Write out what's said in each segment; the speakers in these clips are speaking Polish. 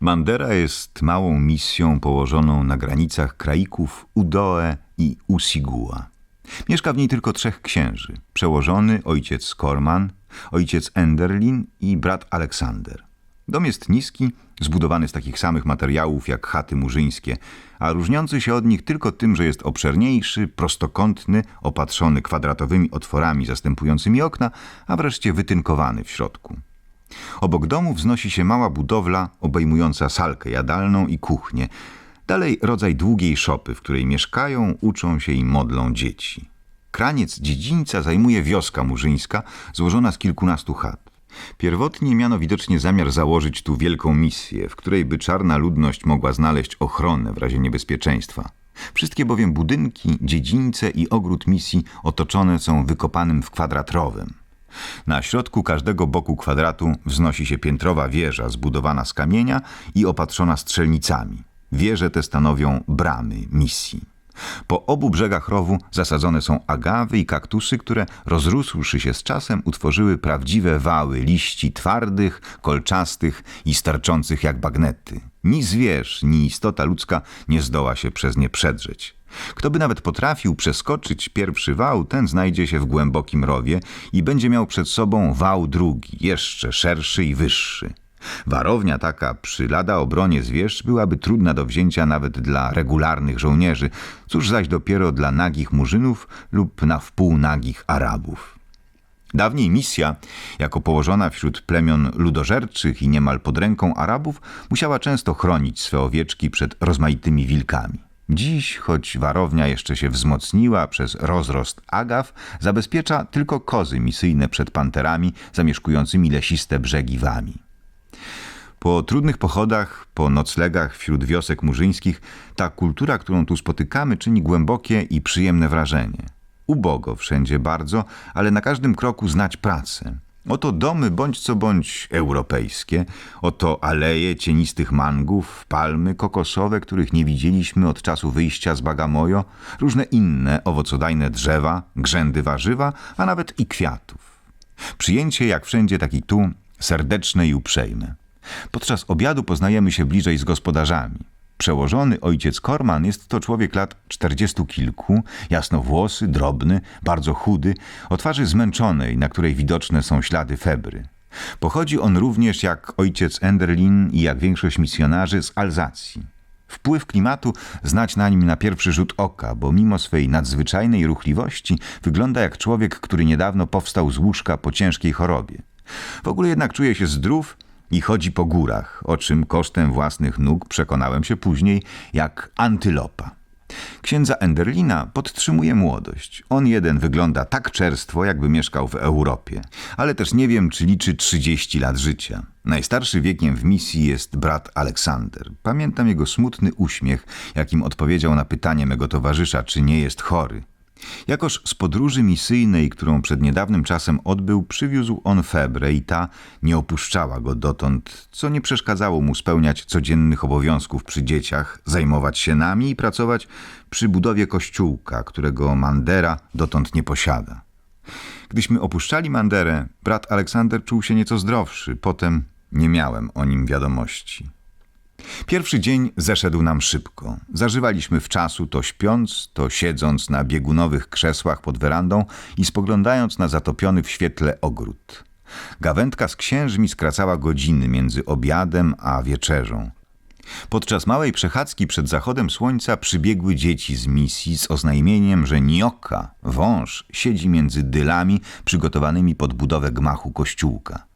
Mandera jest małą misją położoną na granicach kraików Udoe i Usigua. Mieszka w niej tylko trzech księży. Przełożony ojciec Korman, ojciec Enderlin i brat Aleksander. Dom jest niski, zbudowany z takich samych materiałów jak chaty murzyńskie, a różniący się od nich tylko tym, że jest obszerniejszy, prostokątny, opatrzony kwadratowymi otworami zastępującymi okna, a wreszcie wytynkowany w środku. Obok domu wznosi się mała budowla obejmująca salkę jadalną i kuchnię. Dalej rodzaj długiej szopy, w której mieszkają, uczą się i modlą dzieci. Kraniec dziedzińca zajmuje wioska murzyńska złożona z kilkunastu chat. Pierwotnie miano widocznie zamiar założyć tu wielką misję, w której by czarna ludność mogła znaleźć ochronę w razie niebezpieczeństwa. Wszystkie bowiem budynki, dziedzińce i ogród misji otoczone są wykopanym w kwadrat. Na środku każdego boku kwadratu wznosi się piętrowa wieża zbudowana z kamienia i opatrzona strzelnicami. Wieże te stanowią bramy misji. Po obu brzegach rowu zasadzone są agawy i kaktusy, które rozrósłszy się z czasem utworzyły prawdziwe wały liści twardych, kolczastych i starczących jak bagnety. Ni zwierz, ni istota ludzka nie zdoła się przez nie przedrzeć. Kto by nawet potrafił przeskoczyć pierwszy wał, ten znajdzie się w głębokim rowie i będzie miał przed sobą wał drugi, jeszcze szerszy i wyższy. Warownia taka przy lada obronie zwierz byłaby trudna do wzięcia nawet dla regularnych żołnierzy, cóż zaś dopiero dla nagich murzynów lub na wpół nagich Arabów. Dawniej misja, jako położona wśród plemion ludożerczych i niemal pod ręką Arabów, musiała często chronić swe owieczki przed rozmaitymi wilkami. Dziś, choć warownia jeszcze się wzmocniła przez rozrost agaw, zabezpiecza tylko kozy misyjne przed panterami zamieszkującymi lesiste brzegi wami. Po trudnych pochodach, po noclegach wśród wiosek murzyńskich, ta kultura, którą tu spotykamy, czyni głębokie i przyjemne wrażenie. Ubogo wszędzie bardzo, ale na każdym kroku znać pracę. Oto domy bądź co bądź europejskie, oto aleje cienistych mangów, palmy kokosowe, których nie widzieliśmy od czasu wyjścia z Bagamojo, różne inne owocodajne drzewa, grzędy warzywa, a nawet i kwiatów. Przyjęcie jak wszędzie, tak i tu, serdeczne i uprzejme. Podczas obiadu poznajemy się bliżej z gospodarzami. Przełożony ojciec Korman jest to człowiek lat czterdziestu kilku, jasnowłosy, drobny, bardzo chudy, o twarzy zmęczonej, na której widoczne są ślady febry. Pochodzi on również jak ojciec Enderlin i jak większość misjonarzy z Alzacji. Wpływ klimatu znać na nim na pierwszy rzut oka, bo mimo swej nadzwyczajnej ruchliwości wygląda jak człowiek, który niedawno powstał z łóżka po ciężkiej chorobie. W ogóle jednak czuje się zdrów i chodzi po górach, o czym kosztem własnych nóg przekonałem się później jak antylopa. Księdza Enderlina podtrzymuje młodość. On jeden wygląda tak czerstwo, jakby mieszkał w Europie. Ale też nie wiem, czy liczy 30 lat życia. Najstarszy wiekiem w misji jest brat Aleksander. Pamiętam jego smutny uśmiech, jakim odpowiedział na pytanie mego towarzysza, czy nie jest chory. Jakoż z podróży misyjnej, którą przed niedawnym czasem odbył, przywiózł on febrę i ta nie opuszczała go dotąd, co nie przeszkadzało mu spełniać codziennych obowiązków przy dzieciach, zajmować się nami i pracować przy budowie kościółka, którego Mandera dotąd nie posiada. Gdyśmy opuszczali Manderę, brat Aleksander czuł się nieco zdrowszy, potem nie miałem o nim wiadomości. Pierwszy dzień zeszedł nam szybko. Zażywaliśmy w czasu to śpiąc, to siedząc na biegunowych krzesłach pod werandą i spoglądając na zatopiony w świetle ogród. Gawędka z księżmi skracała godziny między obiadem a wieczerzą. Podczas małej przechadzki przed zachodem słońca przybiegły dzieci z misji z oznajmieniem, że Nioka, wąż, siedzi między dylami przygotowanymi pod budowę gmachu kościółka.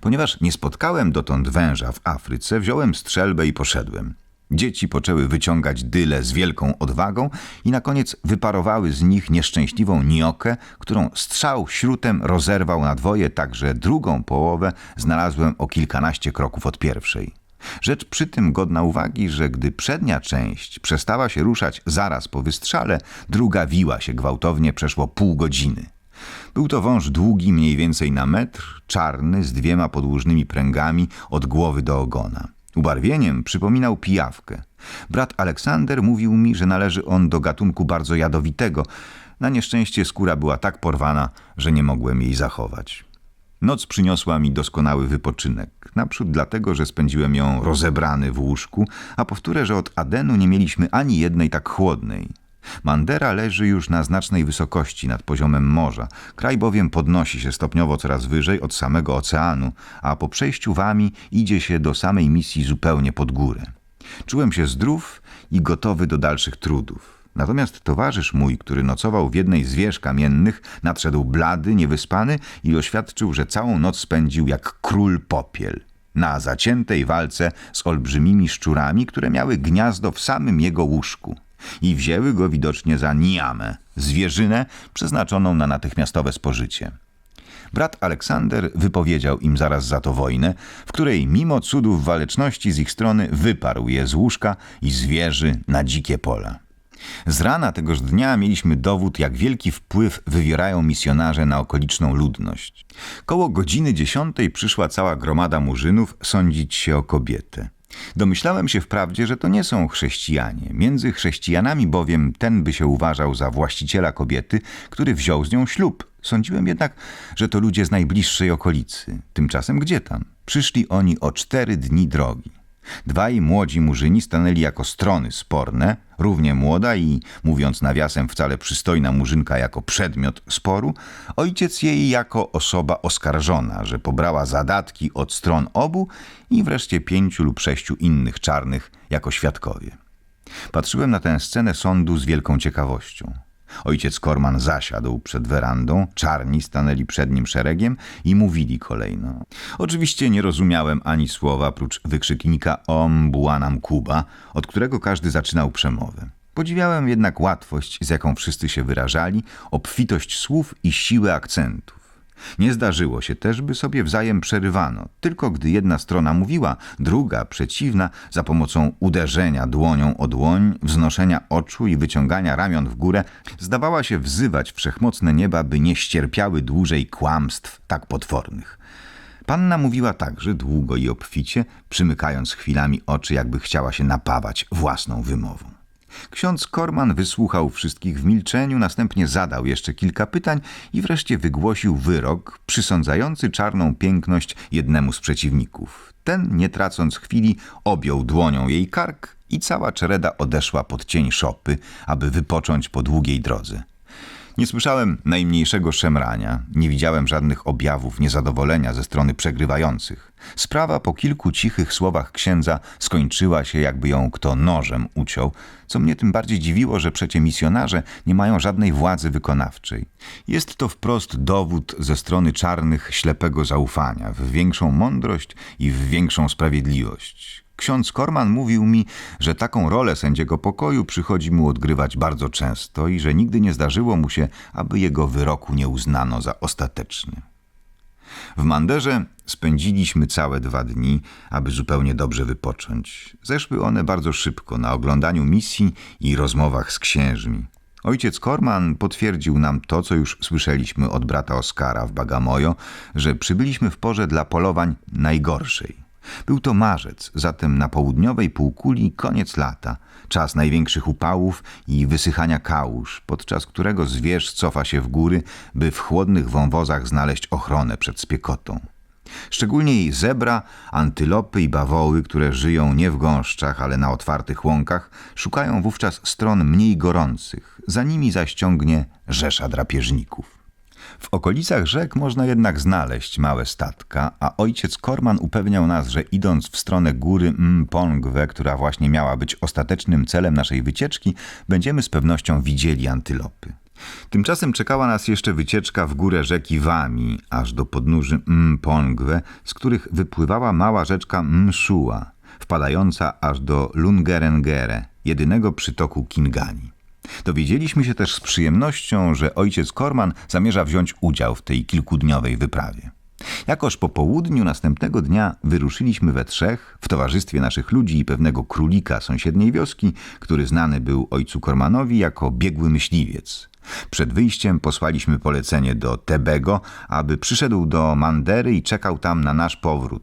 Ponieważ nie spotkałem dotąd węża w Afryce, wziąłem strzelbę i poszedłem. Dzieci poczęły wyciągać dyle z wielką odwagą i na koniec wyparowały z nich nieszczęśliwą niokę, którą strzał śrutem rozerwał na dwoje, tak że drugą połowę znalazłem o kilkanaście kroków od pierwszej. Rzecz przy tym godna uwagi, że gdy przednia część przestała się ruszać zaraz po wystrzale, druga wiła się gwałtownie przeszło pół godziny. Był to wąż długi mniej więcej na metr, czarny, z dwiema podłużnymi pręgami od głowy do ogona. Ubarwieniem przypominał pijawkę. Brat Aleksander mówił mi, że należy on do gatunku bardzo jadowitego. Na nieszczęście skóra była tak porwana, że nie mogłem jej zachować. Noc przyniosła mi doskonały wypoczynek. Naprzód dlatego, że spędziłem ją rozebrany w łóżku, a powtórę, że od Adenu nie mieliśmy ani jednej tak chłodnej. Mandera leży już na znacznej wysokości nad poziomem morza. Kraj bowiem podnosi się stopniowo coraz wyżej od samego oceanu, a po przejściu wami idzie się do samej misji zupełnie pod górę. Czułem się zdrów i gotowy do dalszych trudów. Natomiast towarzysz mój, który nocował w jednej z wież kamiennych, nadszedł blady, niewyspany i oświadczył, że całą noc spędził jak król popiel. Na zaciętej walce z olbrzymimi szczurami, które miały gniazdo w samym jego łóżku. I wzięły go widocznie za niamę, zwierzynę przeznaczoną na natychmiastowe spożycie. Brat Aleksander wypowiedział im zaraz za to wojnę, w której mimo cudów waleczności z ich strony wyparł je z łóżka i zwierzy na dzikie pola. Z rana tegoż dnia mieliśmy dowód, jak wielki wpływ wywierają misjonarze na okoliczną ludność. Koło godziny dziesiątej przyszła cała gromada murzynów sądzić się o kobietę. Domyślałem się wprawdzie, że to nie są chrześcijanie. Między chrześcijanami bowiem ten by się uważał za właściciela kobiety, który wziął z nią ślub. Sądziłem jednak, że to ludzie z najbliższej okolicy. Tymczasem gdzie tam? Przyszli oni o cztery dni drogi. Dwaj młodzi murzyni stanęli jako strony sporne, równie młoda i, mówiąc nawiasem, wcale przystojna murzynka jako przedmiot sporu, ojciec jej jako osoba oskarżona, że pobrała zadatki od stron obu i wreszcie pięciu lub sześciu innych czarnych jako świadkowie. Patrzyłem na tę scenę sądu z wielką ciekawością. Ojciec Korman zasiadł przed werandą, czarni stanęli przed nim szeregiem i mówili kolejno. Oczywiście nie rozumiałem ani słowa prócz wykrzyknika Om Buanam Kuba, od którego każdy zaczynał przemowę. Podziwiałem jednak łatwość, z jaką wszyscy się wyrażali, obfitość słów i siłę akcentów. Nie zdarzyło się też, by sobie wzajem przerywano. Tylko gdy jedna strona mówiła, druga, przeciwna, za pomocą uderzenia dłonią o dłoń, wznoszenia oczu i wyciągania ramion w górę, zdawała się wzywać wszechmocne nieba, by nie ścierpiały dłużej kłamstw tak potwornych. Panna mówiła także długo i obficie, przymykając chwilami oczy, jakby chciała się napawać własną wymową. Ksiądz Korman wysłuchał wszystkich w milczeniu, następnie zadał jeszcze kilka pytań i wreszcie wygłosił wyrok przysądzający czarną piękność jednemu z przeciwników. Ten, nie tracąc chwili, objął dłonią jej kark i cała czereda odeszła pod cień szopy, aby wypocząć po długiej drodze. Nie słyszałem najmniejszego szemrania, nie widziałem żadnych objawów niezadowolenia ze strony przegrywających. Sprawa po kilku cichych słowach księdza skończyła się, jakby ją kto nożem uciął, co mnie tym bardziej dziwiło, że przecie misjonarze nie mają żadnej władzy wykonawczej. Jest to wprost dowód ze strony czarnych ślepego zaufania w większą mądrość i w większą sprawiedliwość. Ksiądz Korman mówił mi, że taką rolę sędziego pokoju przychodzi mu odgrywać bardzo często i że nigdy nie zdarzyło mu się, aby jego wyroku nie uznano za ostateczny. W Manderze spędziliśmy całe dwa dni, aby zupełnie dobrze wypocząć. Zeszły one bardzo szybko na oglądaniu misji i rozmowach z księżmi. Ojciec Korman potwierdził nam to, co już słyszeliśmy od brata Oskara w Bagamojo, że przybyliśmy w porze dla polowań najgorszej. Był to marzec, zatem na południowej półkuli koniec lata, czas największych upałów i wysychania kałuż, podczas którego zwierz cofa się w góry, by w chłodnych wąwozach znaleźć ochronę przed spiekotą. Szczególnie zebra, antylopy i bawoły, które żyją nie w gąszczach, ale na otwartych łąkach, szukają wówczas stron mniej gorących. Za nimi zaś ciągnie rzesza drapieżników. W okolicach rzek można jednak znaleźć małe statka, a ojciec Korman upewniał nas, że idąc w stronę góry Mpongwe, która właśnie miała być ostatecznym celem naszej wycieczki, będziemy z pewnością widzieli antylopy. Tymczasem czekała nas jeszcze wycieczka w górę rzeki Wami, aż do podnóży Mpongwe, z których wypływała mała rzeczka Mshua, wpadająca aż do Lungerengere, jedynego przytoku Kingani. Dowiedzieliśmy się też z przyjemnością, że ojciec Korman zamierza wziąć udział w tej kilkudniowej wyprawie. Jakoż po południu następnego dnia wyruszyliśmy we trzech w towarzystwie naszych ludzi i pewnego królika sąsiedniej wioski, który znany był ojcu Kormanowi jako biegły myśliwiec. Przed wyjściem posłaliśmy polecenie do Tebego, aby przyszedł do Mandery i czekał tam na nasz powrót.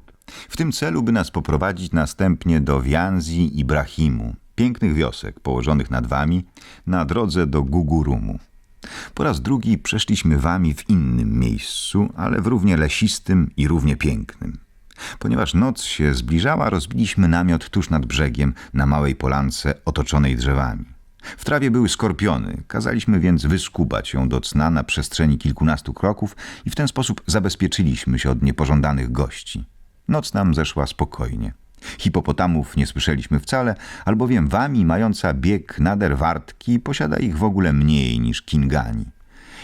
W tym celu, by nas poprowadzić następnie do Wianzi i Brahimu pięknych wiosek położonych nad wami na drodze do Gugurumu. Po raz drugi przeszliśmy wami w innym miejscu, ale w równie lesistym i równie pięknym. Ponieważ noc się zbliżała, rozbiliśmy namiot tuż nad brzegiem na małej polance otoczonej drzewami. W trawie były skorpiony, kazaliśmy więc wyskubać ją do cna na przestrzeni kilkunastu kroków i w ten sposób zabezpieczyliśmy się od niepożądanych gości. Noc nam zeszła spokojnie. Hipopotamów nie słyszeliśmy wcale, albowiem wami mająca bieg nader wartki posiada ich w ogóle mniej niż kingani.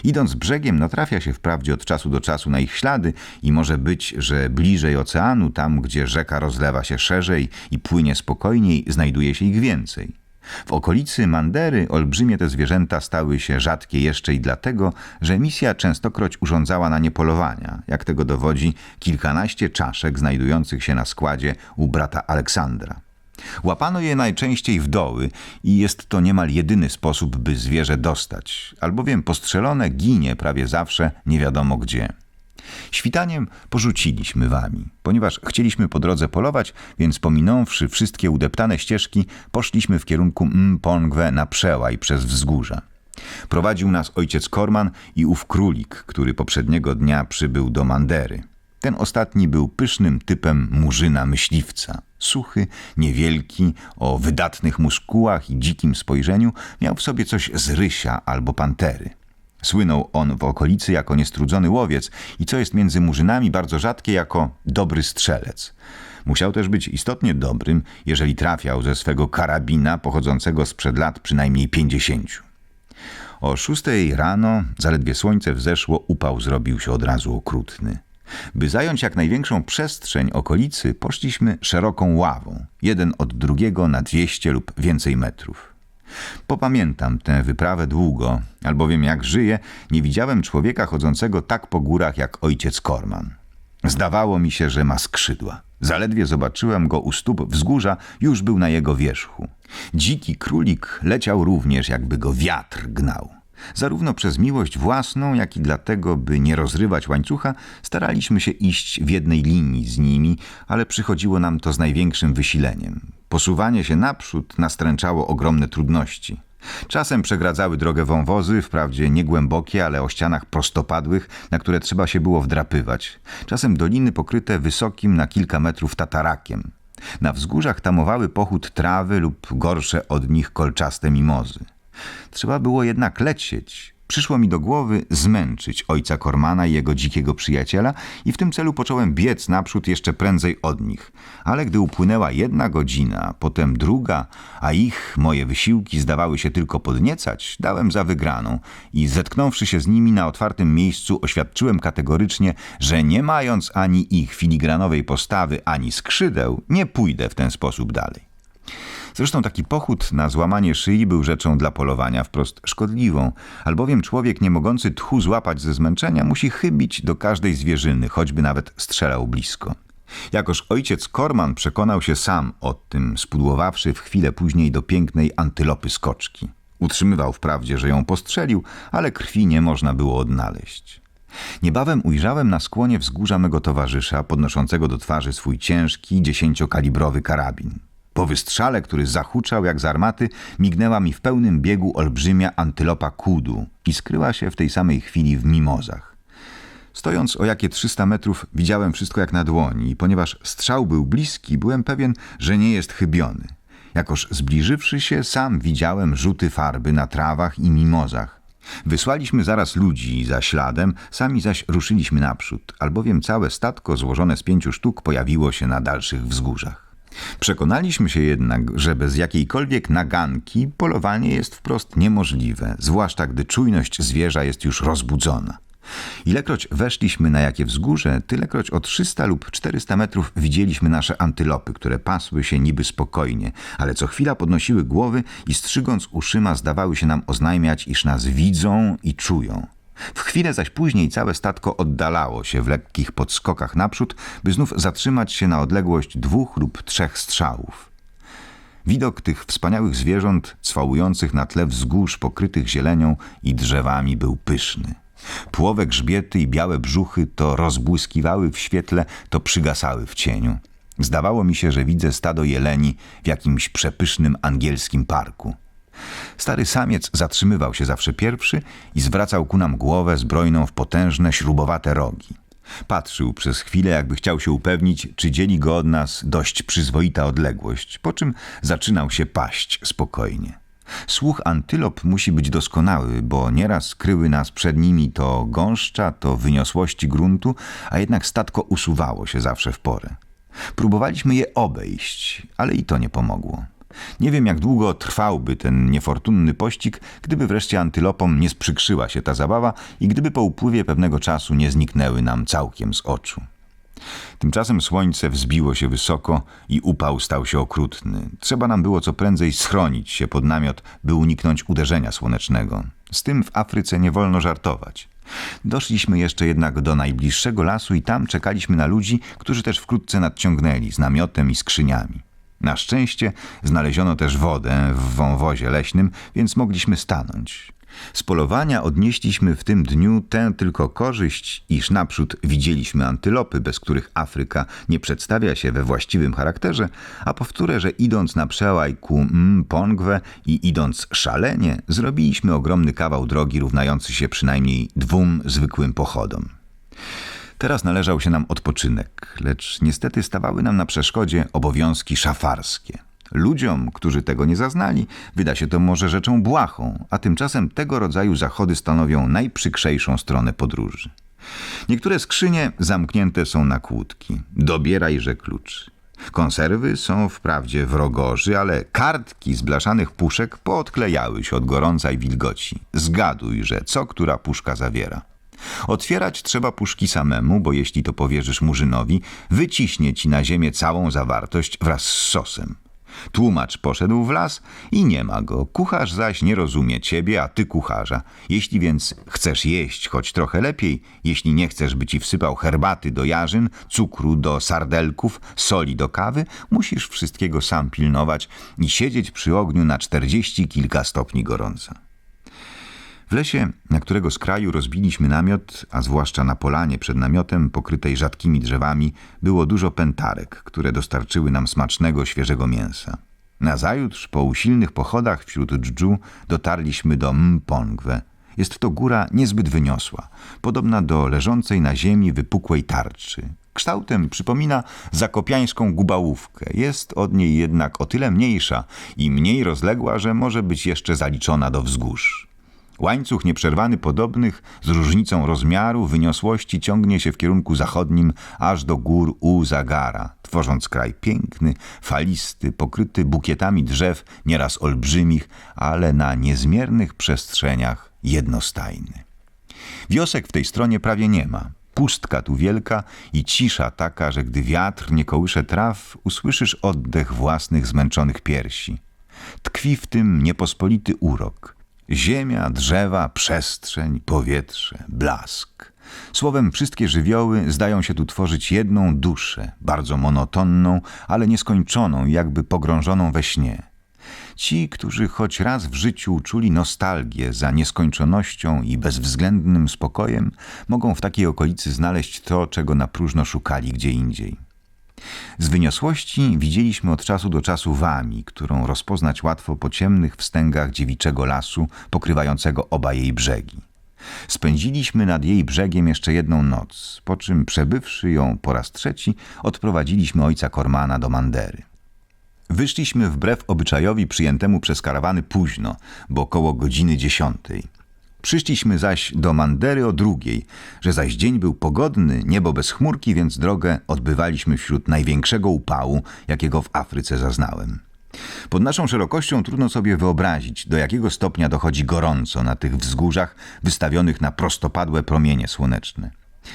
Idąc brzegiem natrafia się wprawdzie od czasu do czasu na ich ślady i może być, że bliżej oceanu, tam gdzie rzeka rozlewa się szerzej i płynie spokojniej, znajduje się ich więcej. W okolicy Mandery olbrzymie te zwierzęta stały się rzadkie jeszcze i dlatego, że misja częstokroć urządzała na nie polowania, jak tego dowodzi kilkanaście czaszek znajdujących się na składzie u brata Aleksandra. Łapano je najczęściej w doły i jest to niemal jedyny sposób, by zwierzę dostać, albowiem postrzelone ginie prawie zawsze nie wiadomo gdzie. Świtaniem porzuciliśmy wami, ponieważ chcieliśmy po drodze polować, więc pominąwszy wszystkie udeptane ścieżki, poszliśmy w kierunku Mpongwe na przełaj przez wzgórza. Prowadził nas ojciec Korman i ów królik, który poprzedniego dnia przybył do Mandery. Ten ostatni był pysznym typem murzyna myśliwca. Suchy, niewielki, o wydatnych muskułach i dzikim spojrzeniu, miał w sobie coś z rysia albo pantery. Słynął on w okolicy jako niestrudzony łowiec i co jest między murzynami bardzo rzadkie jako dobry strzelec. Musiał też być istotnie dobrym, jeżeli trafiał ze swego karabina pochodzącego sprzed lat przynajmniej pięćdziesięciu. O szóstej rano, zaledwie słońce wzeszło, upał zrobił się od razu okrutny. By zająć jak największą przestrzeń okolicy, poszliśmy szeroką ławą, jeden od drugiego na dwieście lub więcej metrów. Popamiętam tę wyprawę długo, albowiem jak żyję, nie widziałem człowieka chodzącego tak po górach jak ojciec Korman. Zdawało mi się, że ma skrzydła. Zaledwie zobaczyłem go u stóp wzgórza, już był na jego wierzchu. Dziki królik leciał również, jakby go wiatr gnał. Zarówno przez miłość własną, jak i dlatego, by nie rozrywać łańcucha, staraliśmy się iść w jednej linii z nimi, ale przychodziło nam to z największym wysileniem. Posuwanie się naprzód nastręczało ogromne trudności. Czasem przegradzały drogę wąwozy, wprawdzie niegłębokie, ale o ścianach prostopadłych, na które trzeba się było wdrapywać. Czasem doliny pokryte wysokim na kilka metrów tatarakiem. Na wzgórzach tamowały pochód trawy lub gorsze od nich kolczaste mimozy. Trzeba było jednak lecieć. Przyszło mi do głowy zmęczyć ojca Kormana i jego dzikiego przyjaciela i w tym celu począłem biec naprzód jeszcze prędzej od nich. Ale gdy upłynęła jedna godzina, potem druga, a ich, moje wysiłki zdawały się tylko podniecać, dałem za wygraną i zetknąwszy się z nimi na otwartym miejscu oświadczyłem kategorycznie, że nie mając ani ich filigranowej postawy, ani skrzydeł, nie pójdę w ten sposób dalej. Zresztą taki pochód na złamanie szyi był rzeczą dla polowania wprost szkodliwą, albowiem człowiek nie mogący tchu złapać ze zmęczenia musi chybić do każdej zwierzyny, choćby nawet strzelał blisko. Jakoż ojciec Korman przekonał się sam o tym, spudłowawszy w chwilę później do pięknej antylopy skoczki. Utrzymywał wprawdzie, że ją postrzelił, ale krwi nie można było odnaleźć. Niebawem ujrzałem na skłonie wzgórza mego towarzysza, podnoszącego do twarzy swój ciężki, dziesięciokalibrowy karabin. Po wystrzale, który zahuczał jak z armaty, mignęła mi w pełnym biegu olbrzymia antylopa kudu i skryła się w tej samej chwili w mimozach. Stojąc o jakie 300 metrów, widziałem wszystko jak na dłoni i ponieważ strzał był bliski, byłem pewien, że nie jest chybiony. Jakoż zbliżywszy się, sam widziałem rzuty farby na trawach i mimozach. Wysłaliśmy zaraz ludzi za śladem, sami zaś ruszyliśmy naprzód, albowiem całe statko złożone z pięciu sztuk pojawiło się na dalszych wzgórzach. Przekonaliśmy się jednak, że bez jakiejkolwiek naganki polowanie jest wprost niemożliwe, zwłaszcza gdy czujność zwierza jest już rozbudzona. Ilekroć weszliśmy na jakie wzgórze, tylekroć o 300 lub 400 metrów widzieliśmy nasze antylopy, które pasły się niby spokojnie, ale co chwila podnosiły głowy i strzygąc uszyma zdawały się nam oznajmiać, iż nas widzą i czują. W chwilę zaś później całe statko oddalało się w lekkich podskokach naprzód, by znów zatrzymać się na odległość dwóch lub trzech strzałów. Widok tych wspaniałych zwierząt cwałujących na tle wzgórz pokrytych zielenią i drzewami był pyszny. Płowe grzbiety i białe brzuchy to rozbłyskiwały w świetle, to przygasały w cieniu. Zdawało mi się, że widzę stado jeleni w jakimś przepysznym angielskim parku. Stary samiec zatrzymywał się zawsze pierwszy i zwracał ku nam głowę zbrojną w potężne, śrubowate rogi. Patrzył przez chwilę, jakby chciał się upewnić, czy dzieli go od nas dość przyzwoita odległość, po czym zaczynał się paść spokojnie. Słuch antylop musi być doskonały, bo nieraz kryły nas przed nimi to gąszcza, to wyniosłości gruntu, a jednak statko usuwało się zawsze w porę. Próbowaliśmy je obejść, ale i to nie pomogło. Nie wiem, jak długo trwałby ten niefortunny pościg, gdyby wreszcie antylopom nie sprzykrzyła się ta zabawa i gdyby po upływie pewnego czasu nie zniknęły nam całkiem z oczu. Tymczasem słońce wzbiło się wysoko i upał stał się okrutny. Trzeba nam było co prędzej schronić się pod namiot, by uniknąć uderzenia słonecznego. Z tym w Afryce nie wolno żartować. Doszliśmy jeszcze jednak do najbliższego lasu i tam czekaliśmy na ludzi, którzy też wkrótce nadciągnęli z namiotem i skrzyniami. Na szczęście znaleziono też wodę w wąwozie leśnym, więc mogliśmy stanąć. Z polowania odnieśliśmy w tym dniu tę tylko korzyść, iż naprzód widzieliśmy antylopy, bez których Afryka nie przedstawia się we właściwym charakterze, a powtórę, że idąc na przełaj ku Mpongwe i idąc szalenie, zrobiliśmy ogromny kawał drogi równający się przynajmniej dwóm zwykłym pochodom. Teraz należał się nam odpoczynek, lecz niestety stawały nam na przeszkodzie obowiązki szafarskie. Ludziom, którzy tego nie zaznali, wyda się to może rzeczą błahą, a tymczasem tego rodzaju zachody stanowią najprzykrzejszą stronę podróży. Niektóre skrzynie zamknięte są na kłódki. Dobierajże klucz. Konserwy są wprawdzie w rogoży, ale kartki z blaszanych puszek poodklejały się od gorąca i wilgoci. Zgaduj, że co która puszka zawiera. Otwierać trzeba puszki samemu, bo jeśli to powierzysz murzynowi, wyciśnie ci na ziemię całą zawartość wraz z sosem. Tłumacz poszedł w las i nie ma go. Kucharz zaś nie rozumie ciebie, a ty kucharza. Jeśli więc chcesz jeść choć trochę lepiej, jeśli nie chcesz, by ci wsypał herbaty do jarzyn, cukru do sardelków, soli do kawy, musisz wszystkiego sam pilnować i siedzieć przy ogniu na czterdzieści kilka stopni gorąca. W lesie, na którego skraju rozbiliśmy namiot, a zwłaszcza na polanie przed namiotem pokrytej rzadkimi drzewami, było dużo pętarek, które dostarczyły nam smacznego, świeżego mięsa. Nazajutrz, po usilnych pochodach wśród dżdżu, dotarliśmy do Mpongwe. Jest to góra niezbyt wyniosła, podobna do leżącej na ziemi wypukłej tarczy. Kształtem przypomina zakopiańską gubałówkę. Jest od niej jednak o tyle mniejsza i mniej rozległa, że może być jeszcze zaliczona do wzgórz. Łańcuch nieprzerwany podobnych z różnicą rozmiaru, wyniosłości ciągnie się w kierunku zachodnim aż do gór Uzagara, tworząc kraj piękny, falisty, pokryty bukietami drzew, nieraz olbrzymich, ale na niezmiernych przestrzeniach jednostajny. Wiosek w tej stronie prawie nie ma. Pustka tu wielka i cisza taka, że gdy wiatr nie kołysze traw, usłyszysz oddech własnych zmęczonych piersi. Tkwi w tym niepospolity urok – Ziemia, drzewa, przestrzeń, powietrze, blask. Słowem, wszystkie żywioły zdają się tu tworzyć jedną duszę, bardzo monotonną, ale nieskończoną, jakby pogrążoną we śnie. Ci, którzy choć raz w życiu czuli nostalgię za nieskończonością i bezwzględnym spokojem, mogą w takiej okolicy znaleźć to, czego na próżno szukali gdzie indziej. Z wyniosłości widzieliśmy od czasu do czasu wami, którą rozpoznać łatwo po ciemnych wstęgach dziewiczego lasu pokrywającego oba jej brzegi. Spędziliśmy nad jej brzegiem jeszcze jedną noc, po czym przebywszy ją po raz trzeci, odprowadziliśmy ojca Kormana do Mandery. Wyszliśmy wbrew obyczajowi przyjętemu przez karawany późno, bo około godziny dziesiątej. Przyszliśmy zaś do Mandery o drugiej, że zaś dzień był pogodny, niebo bez chmurki, więc drogę odbywaliśmy wśród największego upału, jakiego w Afryce zaznałem. Pod naszą szerokością trudno sobie wyobrazić, do jakiego stopnia dochodzi gorąco na tych wzgórzach wystawionych na prostopadłe promienie słoneczne.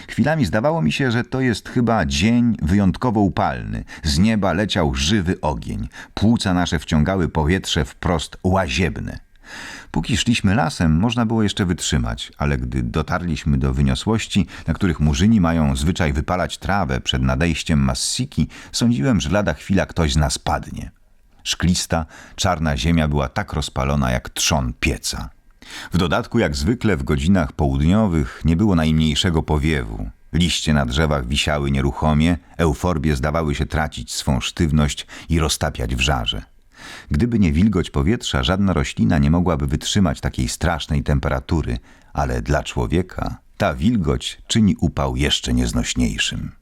Chwilami zdawało mi się, że to jest chyba dzień wyjątkowo upalny. Z nieba leciał żywy ogień. Płuca nasze wciągały powietrze wprost łaziebne. Póki szliśmy lasem, można było jeszcze wytrzymać, ale gdy dotarliśmy do wyniosłości, na których murzyni mają zwyczaj wypalać trawę przed nadejściem massiki, sądziłem, że lada chwila ktoś z nas padnie. Szklista, czarna ziemia była tak rozpalona jak trzon pieca. W dodatku, jak zwykle w godzinach południowych, nie było najmniejszego powiewu. Liście na drzewach wisiały nieruchomie, euforbie zdawały się tracić swą sztywność i roztapiać w żarze. Gdyby nie wilgoć powietrza, żadna roślina nie mogłaby wytrzymać takiej strasznej temperatury, ale dla człowieka ta wilgoć czyni upał jeszcze nieznośniejszym.